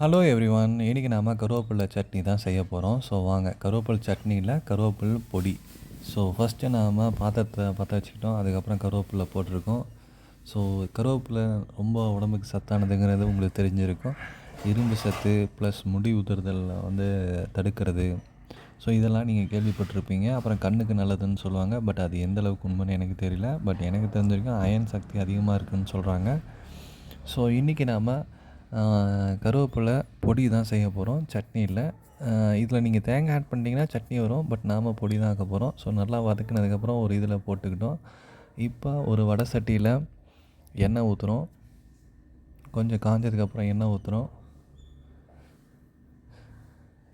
Hello everyone இன்றைக்கி நாம் கருவேப்பிலை சட்னி தான் செய்ய போகிறோம் ஸோ வாங்க. கருவேப்பிலை சட்னியில் கருவேப்பில் பொடி. ஸோ ஃபஸ்ட்டு நாம் பாத்திரத்தை பற்ற வச்சுக்கிட்டோம். அதுக்கப்புறம் கருவேப்பிலை போட்டிருக்கோம். ஸோ கருவேப்பிலை ரொம்ப உடம்புக்கு சத்தானதுங்கிறது உங்களுக்கு தெரிஞ்சிருக்கும். இரும்பு சத்து ப்ளஸ் முடி உதிர்தல் வந்து தடுக்கிறது. ஸோ இதெல்லாம் நீங்கள் கேள்விப்பட்டிருப்பீங்க. அப்புறம் கண்ணுக்கு நல்லதுன்னு சொல்லுவாங்க. பட் அது எந்த அளவுக்கு உண்மைன்னு எனக்கு தெரியல. பட் எனக்கு தெரிஞ்ச வரைக்கும் அயன் சக்தி அதிகமாக இருக்குதுன்னு சொல்கிறாங்க ஸோ இன்றைக்கி நாம் கருவேப்பிலை பொடி தான் செய்ய போகிறோம் சட்னியில் இதில் நீங்கள் தேங்காய் ஆட் பண்ணிட்டீங்கன்னா சட்னி வரும் பட் நாம் பொடி தான் ஆக்க போகிறோம் ஸோ நல்லா வதக்குனதுக்கப்புறம் ஒரு இதில் போட்டுக்கிட்டோம். இப்போ ஒரு வடை சட்டியில் எண்ணெய் ஊற்றுறோம் கொஞ்சம் காஞ்சதுக்கப்புறம் எண்ணெய் ஊற்றுறோம்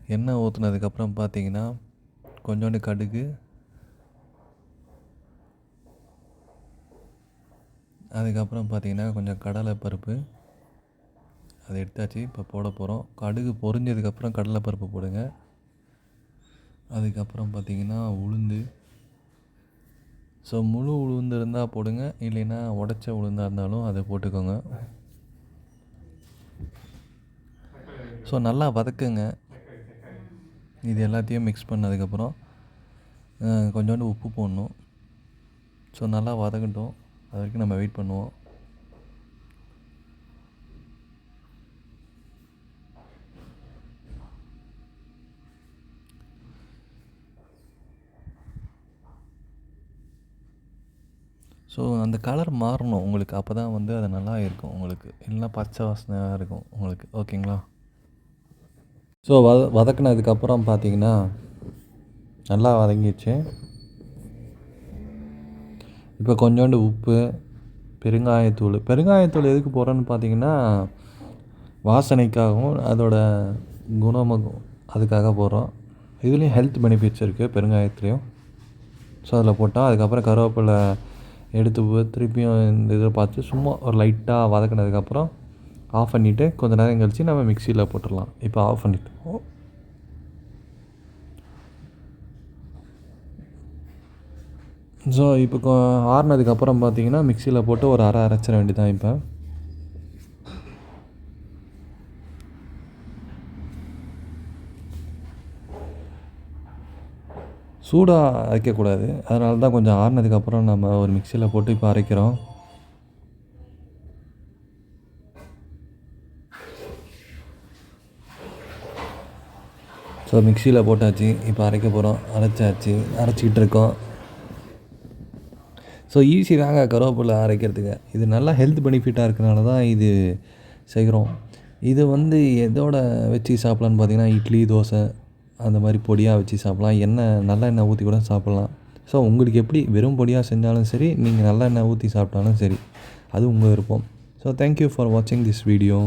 எண்ணெய் ஊற்றுனதுக்கப்புறம் பார்த்தீங்கன்னா கொஞ்சோண்டு கடுகு அதுக்கப்புறம் பார்த்தீங்கன்னா கொஞ்சம் கடலை பருப்பு அதை எடுத்தாச்சு. இப்போ போட போகிறோம் கடுகு பொரிஞ்சதுக்கப்புறம் கடலைப்பருப்பு போடுங்க. அதுக்கப்புறம் பார்த்தீங்கன்னா உளுந்து. ஸோ முழு உளுந்து இருந்தால் போடுங்க. இல்லைன்னா உடச்ச உளுந்தாக இருந்தாலும் அதை போட்டுக்கோங்க. ஸோ நல்லா வதக்குங்க. இது எல்லாத்தையும் மிக்ஸ் பண்ணதுக்கப்புறம் கொஞ்சோண்டு உப்பு போடணும். ஸோ நல்லா வதக்கட்டும். அது வரைக்கும் நம்ம வெயிட் பண்ணுவோம். ஸோ அந்த கலர் மாறணும். உங்களுக்கு அப்போ தான் வந்து அது நல்லா இருக்கும். உங்களுக்கு இல்லைன்னா பச்சை வாசனையாக இருக்கும். உங்களுக்கு. ஓகேங்களா ஸோ வத வதக்குனதுக்கப்புறம் பார்த்தீங்கன்னா நல்லா வதங்கிடுச்சு. இப்போ கொஞ்சோண்டு உப்பு பெருங்காயத்தூள். பெருங்காயத்தூள் எதுக்கு போகிறோன்னு பார்த்தீங்கன்னா வாசனைக்காகவும் அதோட குணமும் அதுக்காக போடுறோம். இதுலேயும் ஹெல்த் பெனிஃபிட்ஸ் இருக்குது பெருங்காயத்துலேயும். ஸோ அதில் போட்டால் அதுக்கப்புறம் கருவேப்பிலை எடுத்து திருப்பியும் இந்த இதை பார்த்து சும்மா ஒரு லைட்டாக வதக்கினதுக்கப்புறம் ஆஃப் பண்ணிவிட்டு கொஞ்ச நேரம் கழித்து நம்ம மிக்சியில் போட்டுடலாம். இப்போ ஆஃப் பண்ணிட்டோம் ஸோ இப்போ ஆறுனதுக்கப்புறம் பார்த்தீங்கன்னா மிக்சியில் போட்டு ஒரு அரை அரைச்சிட வேண்டியதான் இப்போ. சூடாக அரைக்கக்கூடாது. அதனால தான் கொஞ்சம் ஆறினதுக்கப்புறம் நம்ம ஒரு மிக்சியில் போட்டு இப்போ அரைக்கிறோம். ஸோ மிக்சியில் போட்டாச்சு. இப்போ அரைக்க போகிறோம் அரைச்சாச்சு. அரைச்சிக்கிட்டு இருக்கோம் ஸோ ஈஸி தாங்க கருவேப்பிலை அரைக்கிறதுக்கு. இது நல்லா ஹெல்த் பெனிஃபிட்டாக இருக்கிறனால தான் இது செய்கிறோம். இது வந்து எதோட வச்சு சாப்பிட்லான்னு பார்த்தீங்கன்னா இட்லி தோசை அந்த மாதிரி பொடியாக வச்சு சாப்பிட்லாம். எண்ணெய் நல்லெண்ணெய் ஊற்றி கூட சாப்பிட்லாம். ஸோ உங்களுக்கு எப்படி வெறும் பொடியாக செஞ்சாலும் சரி நீங்கள் நல்லெண்ணெய் ஊற்றி சாப்பிட்டாலும் சரி அது உங்கள் விருப்பம். ஸோ தேங்க்யூ ஃபார் வாட்சிங் திஸ் வீடியோ